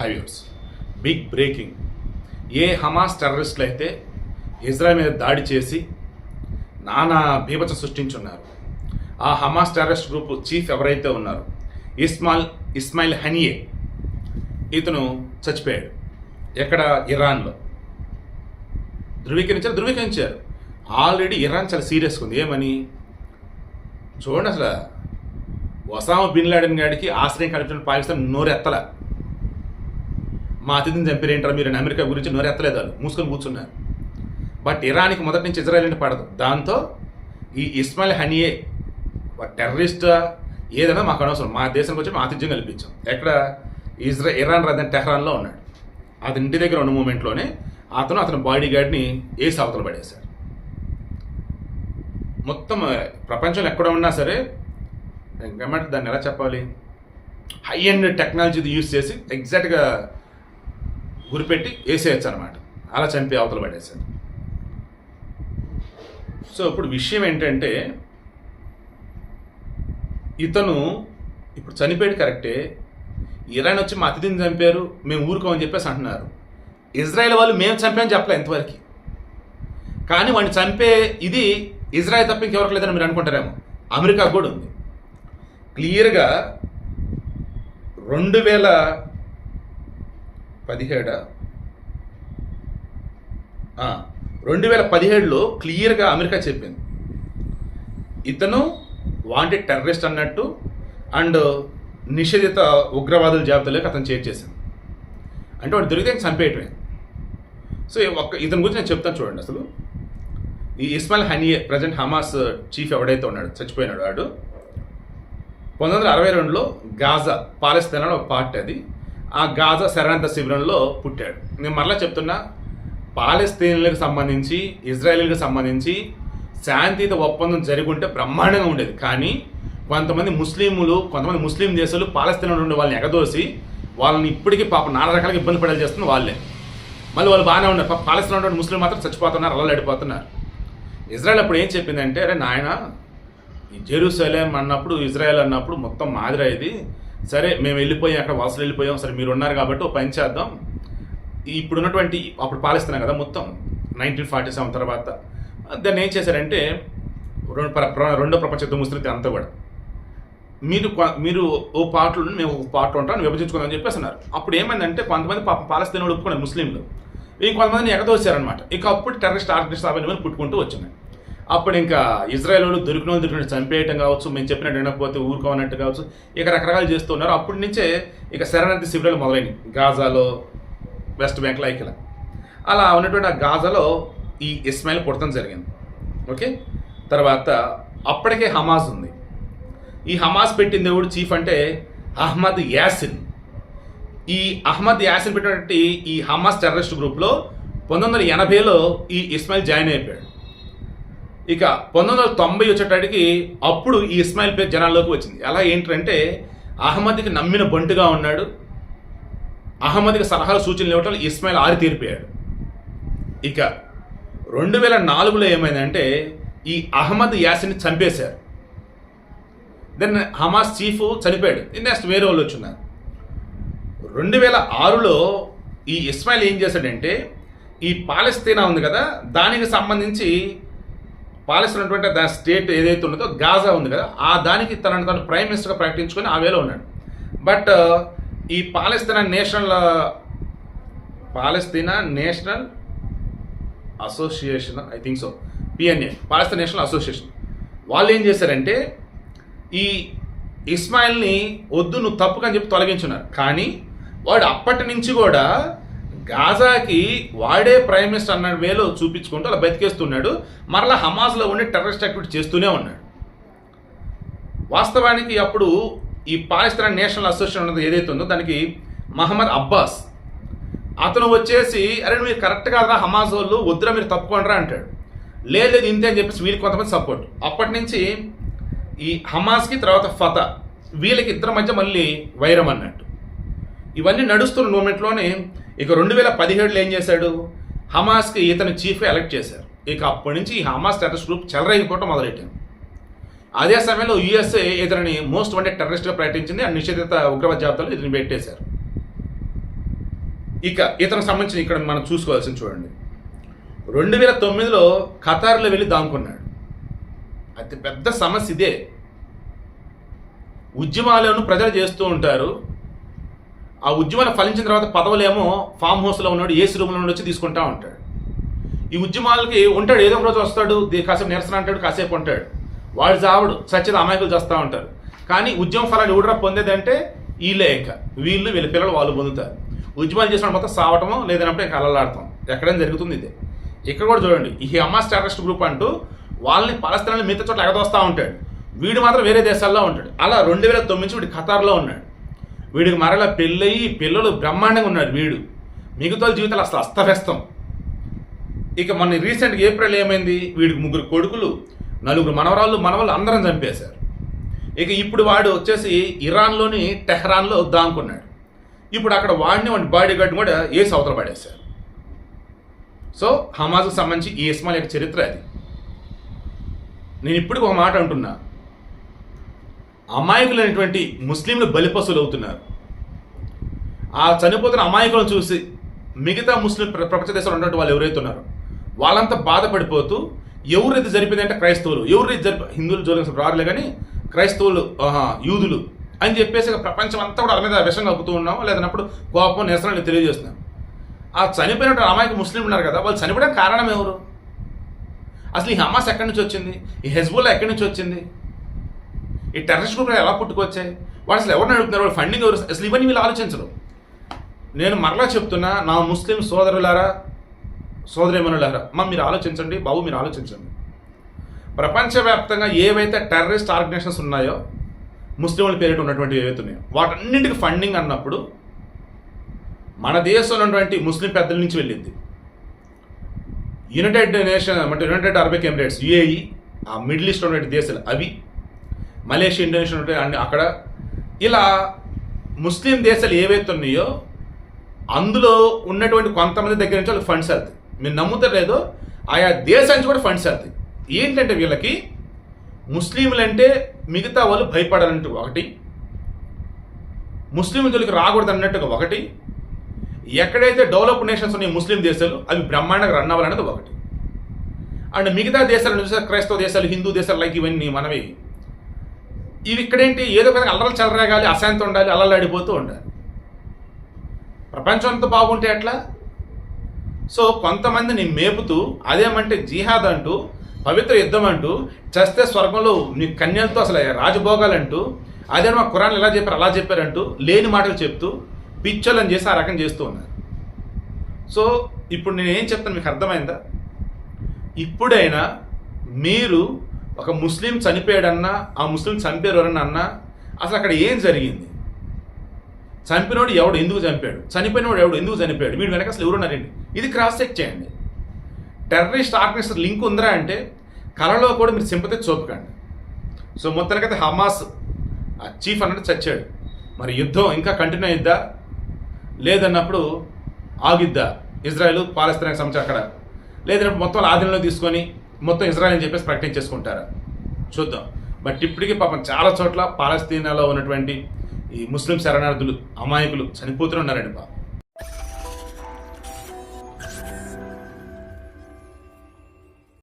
హైవ్యూస్ big breaking ఏ Hamas టెర్రరిస్టులు అయితే ఇజ్రాయెల్ మీద దాడి చేసి నానా భీభత సృష్టించున్నారు. ఆ హమాస్ టెర్రరిస్ట్ గ్రూప్ చీఫ్ ఎవరైతే ఉన్నారో ఇస్మాల్ ఇస్మాయిల్ హనియే ఇతను చచ్చిపోయాడు. ఎక్కడ? ఇరాన్లో. ధృవీకరించారు? ధృవీకరించారు. ఆల్రెడీ ఇరాన్ చాలా సీరియస్గా ఉంది. ఏమని? చూడండి అసలు. ఒసామా బిన్ లాడెన్ గాడికి ఆశ్రయం కల్పించిన పాకిస్తాన్ నోరెత్తల. మా అతిథిని చంపారేంటారా మీరు? అమెరికా గురించి నోరెత్తలేదు వాళ్ళు మూసుకొని కూర్చున్నారు బట్ ఇరాన్కి మొదటి నుంచి ఇజ్రాయెల్ అంటే పడదు. దాంతో ఈ ఇస్మాయిల్ హనియే టెర్రరిస్ట్ ఏదైనా మాకు అనవసరం. మా దేశం వచ్చి మా ఆతిథ్యం కల్పించాం. ఎక్కడ? ఇజ్రా ఇరాన్ రాజధాని టెహ్రాన్లో ఉన్నాడు. అతని ఇంటి దగ్గర ఉన్న మూమెంట్లోనే అతను అతని బాడీ గార్డ్ని వేసి అవతల పడేశారు మొత్తం ప్రపంచంలో ఎక్కడ ఉన్నా సరే ఇంకేమంటే దాన్ని ఎలా చెప్పాలి? హై అండ్ టెక్నాలజీ యూస్ చేసి ఎగ్జాక్ట్గా గురిపెట్టి వేసేయచ్చు అనమాట అలా చంపి అవతల పడేశారు సో ఇప్పుడు విషయం ఏంటంటే ఇతను ఇప్పుడు చనిపోయాడు కరెక్టే. ఇరాన్ వచ్చి మా అతిథిని చంపారు మేము ఊరుకోమని చెప్పేసి అంటున్నారు. ఇజ్రాయెల్ వాళ్ళు మేము చంపామని చెప్పలే ఇంతవరకు. కానీ వాడిని చంపే ఇది ఇజ్రాయెల్ తప్ప ఇంకెవరికి లేదని మీరు అనుకుంటారేమో. అమెరికా కూడా ఉంది. క్లియర్గా రెండు వేల పదిహేడా? రెండు వేల పదిహేడులో క్లియర్గా అమెరికా చెప్పింది. ఇతను వాంటెడ్ టెర్రరిస్ట్ అన్నట్టు అండ్ నిషేధిత ఉగ్రవాదుల జాబితాలోకి అతను చేర్చేసింది అంటే వాడు దొరికితే చంపేయటమే. సో ఒక్క ఇతని గురించి నేను చెప్తాను చూడండి అసలు. ఈ Ismail Haniyeh present Hamas chief ఎవడైతే ఉన్నాడు చచ్చిపోయినాడు వాడు పంతొమ్మిది వందల అరవై రెండులో గాజా పాలస్తీనాలో ఒక పార్ట్ అది. ఆ గాజా శరణార్థ శిబిరంలో పుట్టాడు. నేను మరలా చెప్తున్నా పాలస్తీన్లకు సంబంధించి ఇజ్రాయేల్కి సంబంధించి శాంతియుత ఒప్పందం జరుగుంటే ఉంటే బ్రహ్మాండంగా ఉండేది. కానీ కొంతమంది ముస్లింలు కొంతమంది ముస్లిం దేశాలు పాలస్తీన్లో ఉండే వాళ్ళని ఎగదోసి వాళ్ళని ఇప్పటికీ పాప నానా రకాలుగా ఇబ్బంది పడేలా చేస్తున్న వాళ్ళే. మళ్ళీ వాళ్ళు బాగానే ఉన్నారు. పాలస్తీన్లో ఉండే ముస్లిం మాత్రం చచ్చిపోతున్నారు అలా అడిపోతున్నారు ఇజ్రాయెల్ అప్పుడు ఏం చెప్పిందంటే అరే నాయన జెరూసలేం అన్నప్పుడు ఇజ్రాయెల్ అన్నప్పుడు మొత్తం మాదిరా ఇది సరే మేము వెళ్ళిపోయాం అక్కడ వలసలు వెళ్ళిపోయాం. సరే మీరు ఉన్నారు కాబట్టి పని చేద్దాం. ఇప్పుడున్నటువంటి అప్పుడు పాలిస్తున్నాం కదా మొత్తం నైన్టీన్ ఫార్టీ సెవెన్ తర్వాత. దాన్ని ఏం చేశారంటే రెండు ప్ర- రెండో ప్రపంచ యుద్ధం ముస్తుంది అంతా కూడా. మీరు మీరు ఓ పాటలు మేము ఒక పాట ఉంటాం విభజించుకుందాం చెప్పేసి అన్నారు అప్పుడు ఏమైందంటే కొంతమంది పాపం పాలస్తీన్ ఒప్పుకున్నారు ముస్లింలు. ఇంకొంతమందిని ఎగదోశారనమాట ఇక అప్పుడు టెర్రరిస్ట్ ఆర్గనైజేషన్ అవన్నీ పుట్టుకుంటూ వచ్చినాయి అప్పుడు ఇంకా ఇజ్రాయెల్ వాళ్ళు దొరికిన వాళ్ళు దొరికిన చంపేయటం కావచ్చు మేము చెప్పినట్టు వినకపోతే ఊరుకోనట్టు కావచ్చు ఇక రకరకాలు చేస్తున్నారు అప్పటి నుంచే ఇక శరణార్థి శిబిరాలు మొదలైనవి గాజాలో వెస్ట్ బ్యాంక్లో ఐకిలా అలా ఉన్నటువంటి ఆ గాజాలో ఈ ఇస్మాయిల్ పుట్టడం జరిగింది. ఓకే? తర్వాత అప్పటికే హమాజ్ ఉంది. ఈ హమాస్ పెట్టిన దేవుడు చీఫ్ అంటే అహ్మద్ యాసిన్. ఈ అహ్మద్ యాసిన్ పెట్టినటువంటి ఈ హమాస్ టెర్రరిస్ట్ గ్రూప్లో పంతొమ్మిది వందల ఎనభైలో ఈ ఇస్మాయిల్ జాయిన్ అయిపోయాడు. ఇక పంతొమ్మిది వందల తొంభై వచ్చేటడికి అప్పుడు ఈ ఇస్మాయిల్ పేరు జనాల్లోకి వచ్చింది. అలా ఏంటంటే అహ్మద్కి నమ్మిన బంటుగా ఉన్నాడు. అహ్మద్కి సలహాలు సూచనలు ఇవ్వటం ఇస్మాయిల్ ఆరి తీరిపోయాడు. ఇక రెండు వేల నాలుగులో ఏమైందంటే ఈ అహ్మద్ యాసిని చంపేశారు. దెన్ హమాస్ చీఫ్ చనిపోయాడు. నెక్స్ట్ వేరే వాళ్ళు వచ్చిన్నారు రెండు వేల ఆరులో ఈ ఇస్మాయిల్ ఏం చేశాడంటే ఈ పాలస్తీనా ఉంది కదా దానికి సంబంధించి పాలస్తీనా ఉన్నటువంటి దాని స్టేట్ ఏదైతే ఉన్నదో గాజా ఉంది కదా ఆ దానికి తనను తను ప్రైమ్ మినిస్టర్గా ప్రకటించుకొని ఆ వేలో ఉన్నాడు. బట్ ఈ Palestine national Palestine national association I think so PNA Palestine national association. వాళ్ళు ఏం చేశారంటే ఈ ఇస్మాయిల్ని వద్దు నువ్వు తప్పుకని చెప్పి తొలగించున్నారు. కానీ వాడు అప్పటి నుంచి కూడా గాజాకి వాడే ప్రైమ్ మినిస్టర్ అన్న వేలో చూపించుకుంటూ అలా బతికేస్తున్నాడు. మరలా హమాస్లో ఉండి టెర్రరిస్ట్ యాక్టివిటీ చేస్తూనే ఉన్నాడు. వాస్తవానికి అప్పుడు ఈ పాలస్తీనా నేషనల్ అసోసియేషన్ ఉన్నది ఏదైతే ఉందో దానికి మహమ్మద్ అబ్బాస్. అతను వచ్చేసి అరే మీరు కరెక్ట్ కాదురా హమాజ్ వాళ్ళు వద్దురా మీరు తప్పుకోండిరా అంటాడు. లేదు లేదు ఇంతే అని చెప్పేసి వీళ్ళకి కొంతమంది సపోర్ట్ అప్పటి నుంచి ఈ హమాస్కి తర్వాత ఫతా వీళ్ళకి ఇద్దరి మధ్య మళ్ళీ వైరం అన్నట్టు. ఇవన్నీ నడుస్తున్న మూమెంట్లోనే ఇక రెండు వేల పదిహేడులో ఏం చేశాడు? హమాస్కి ఇతను చీఫ్గా ఎలక్ట్ చేశారు. ఇక అప్పటి నుంచి ఈ హమాస్ టెర్రరిస్ట్ గ్రూప్ చెలరైపోవటం మొదలెట్టింది. అదే సమయంలో యుఎస్ఏ ఇతనిని మోస్ట్ వాంటెడ్ టెర్రరిస్ట్గా ప్రకటించింది. ఆ నిషేధిత ఉగ్రవాద జాబితాలో ఇతని పెట్టేశారు. ఇక ఇతనికి సంబంధించి ఇక్కడ మనం చూసుకోవాల్సింది చూడండి. రెండు వేల తొమ్మిదిలో ఖతార్లో వెళ్ళి దాముకున్నాడు అతి పెద్ద సమస్య ఇదే. ఉద్యమాలను ప్రజలు చేస్తూ ఉంటారు. ఆ ఉద్యమాలు ఫలించిన తర్వాత పదవులేమో ఫామ్ హౌస్లో ఉన్నాడు ఏసీ రూమ్లో నుండి వచ్చి తీసుకుంటా ఉంటాడు. ఈ ఉద్యమాలకి ఉంటాడు ఏదో ఒక రోజు వస్తాడు కాసేపు నిరసన అంటాడు కాసేపు ఉంటాడు. వాడు చావడు సత్యత అమాయకులు చేస్తూ ఉంటారు. కానీ ఉద్యమ ఫలాలు ఎవడరా పొందేదంటే వీళ్ళే ఇంకా. వీళ్ళు వీళ్ళ పిల్లలు వాళ్ళు పొందుతారు. ఉద్యమాలు చేసిన మొత్తం సావటమో లేదన్నప్పుడు ఇంకా అల్లలాడతాం ఎక్కడైనా జరుగుతుంది ఇదే. ఇక్కడ కూడా చూడండి ఈ హమాస్ టెర్రరిస్ట్ గ్రూప్ అంటూ వాళ్ళని పలస్తీనాలు మిగతా చోట్ల ఎగదోస్తూ ఉంటాడు. వీడు మాత్రం వేరే దేశాల్లో ఉంటాడు. అలా రెండు వేల తొమ్మిది నుంచి వీడు ఖతార్లో ఉన్నాడు. వీడికి మరలా పెళ్ళయి పిల్లలు బ్రహ్మాండంగా ఉన్నాడు వీడు. మిగతా జీవితాలు అసలు అస్తవ్యస్తం. ఇక మొన్న రీసెంట్గా ఏప్రిల్ ఏమైంది? వీడికి ముగ్గురు కొడుకులు నలుగురు మనవరాళ్ళు మనవలు అందరం చంపేశారు. ఇక ఇప్పుడు వాడు వచ్చేసి ఇరాన్లోని టెహ్రాన్లో దాముకున్నాడు ఇప్పుడు అక్కడ వాడిని వాడి బాడీ గార్డ్ కూడా ఏ సవతలు పడేశారు. సో హమాజ్కు సంబంధించి ఈ ఇస్మాయిల్ యొక్క చరిత్ర అది. నేను ఇప్పటికి ఒక మాట అంటున్నా. అమాయకులైనటువంటి ముస్లింలు బలిపశువులు అవుతున్నారు ఆ చనిపోతున్న అమాయకులను చూసి మిగతా ముస్లిం ప్రపంచ దేశాలు ఉన్నటువంటి వాళ్ళు ఎవరైతే ఉన్నారో వాళ్ళంతా బాధపడిపోతూ ఎవరైతే జరిపిందంటే క్రైస్తవులు ఎవరైతే జరిపి హిందువులు జోలికి రారులే కానీ క్రైస్తవులు యూదులు అని చెప్పేసి ప్రపంచం అంతా కూడా వాళ్ళ మీద విషం కప్పుతూ ఉన్నాం లేదన్నప్పుడు కోపం నిరసనలు తెలియజేస్తున్నాం. ఆ చనిపోయినటువంటి అమాయక ముస్లిం ఉన్నారు కదా వాళ్ళు చనిపోవడానికి కారణం ఎవరు? అసలు ఈ హమాస్ ఎక్కడి నుంచి వచ్చింది? ఈ హెజ్బుల్లా ఎక్కడి నుంచి వచ్చింది? ఈ టెర్రరిస్ట్ గ్రూప్లు ఎలా పుట్టుకొచ్చాయి? వాళ్ళు అసలు ఎవరిని అడుగుతున్నారు? వాళ్ళు ఫండింగ్ ఎవరు? అసలు ఇవన్నీ వీళ్ళు ఆలోచించరు. నేను మరలా చెప్తున్నా నా ముస్లిం సోదరులారా సోదరిమనులారా మా మీరు ఆలోచించండి బాబు మీరు ఆలోచించండి. ప్రపంచవ్యాప్తంగా ఏవైతే టెర్రరిస్ట్ ఆర్గనైజేషన్స్ ఉన్నాయో ముస్లింల పేరిట ఉన్నటువంటి ఏవైతే ఉన్నాయో వాటన్నింటికి ఫండింగ్ అన్నప్పుడు మన దేశంలో ఉన్నటువంటి ముస్లిం పెద్దల నుంచి వెళ్ళింది. యునైటెడ్ నేషన్ అంటే యునైటెడ్ అరబిక్ ఎమిరేట్స్ యుఏఈ ఆ మిడిల్ ఈస్ట్ ఉన్నటువంటి దేశాలు అవి మలేషియా ఇండోనేషియా ఉంటాయి అన్ని అక్కడ ఇలా ముస్లిం దేశాలు ఏవైతే ఉన్నాయో అందులో ఉన్నటువంటి కొంతమంది దగ్గర నుంచి వాళ్ళకి ఫండ్స్ వెళ్తాయి. మీరు నమ్ముతారు ఆయా దేశానికి నుంచి కూడా ఫండ్స్ వెళ్తాయి. ఏంటంటే వీళ్ళకి ముస్లింలు అంటే మిగతా వాళ్ళు భయపడాలంటూ ఒకటి ముస్లిం జోలికి రాకూడదు అన్నట్టుగా ఒకటి ఎక్కడైతే డెవలప్ నేషన్స్ ఉన్నాయి ముస్లిం దేశాలు అవి బ్రహ్మాండంగా రన్ అవ్వాలన్నది ఒకటి. అండ్ మిగతా దేశాలు చూసే క్రైస్తవ దేశాలు హిందూ దేశాలు లైక్ ఇవన్నీ మనవి ఇవి ఇక్కడేంటి? ఏదో విధంగా అల్లలు చెలరేగాలి అశాంతి ఉండాలి అల్లలాడిపోతూ ఉండాలి. ప్రపంచం అంతా బాగుంటే ఎట్లా? సో కొంతమందిని మేపుతూ అదేమంటే జిహాద్ అంటూ పవిత్ర యుద్ధం అంటూ చస్తే స్వర్గంలో నీ కన్యలతో అసలు రాజభోగాలంటూ అదే మా కురాన్ ఎలా చెప్పారు అలా చెప్పారంటూ లేని మాటలు చెప్తూ పిచ్చోళ్ళని చేసి ఆ రకం చేస్తూ ఉన్నారు. సో ఇప్పుడు నేను ఏం చెప్తాను మీకు అర్థమైందా? ఇప్పుడైనా మీరు ఒక ముస్లిం చనిపోయాడన్నా ఆ ముస్లిం చంపారు అన్నా అసలు అక్కడ ఏం జరిగింది? చంపినోడు ఎవడు ఎందుకు చంపాడు? చనిపోయినోడు ఎవడు ఎందుకు చనిపోయాడు? వీడు వెనక అసలు ఎవరున్నారండి? ఇది క్రాస్ చెక్ చేయండి. టెర్రరిస్ట్ ఆర్గనైజర్ లింక్ ఉందిరా అంటే కళలో కూడా మీరు సింపతి చూపకండి. సో మొత్తానికైతే హమాస్ ఆ చీఫ్ అన్నట్టు చచ్చాడు. మరి యుద్ధం ఇంకా కంటిన్యూ అయిద్దా? లేదన్నప్పుడు ఆగిద్దా? ఇజ్రాయెల్ పాలస్తీనాకి సంబంధించి అక్కడ. లేదన్నప్పుడు మొత్తం ఆధీనంలో తీసుకొని మొత్తం ఇజ్రాయల్ అని చెప్పేసి ప్రకటించేసుకుంటారా. చూద్దాం. బట్ ఇప్పటికీ పాపం చాలా చోట్ల పాలస్తీనాలో ఉన్నటువంటి ఈ ముస్లిం శరణార్థులు అమాయకులు చనిపోతూనే ఉన్నారండి పాపం.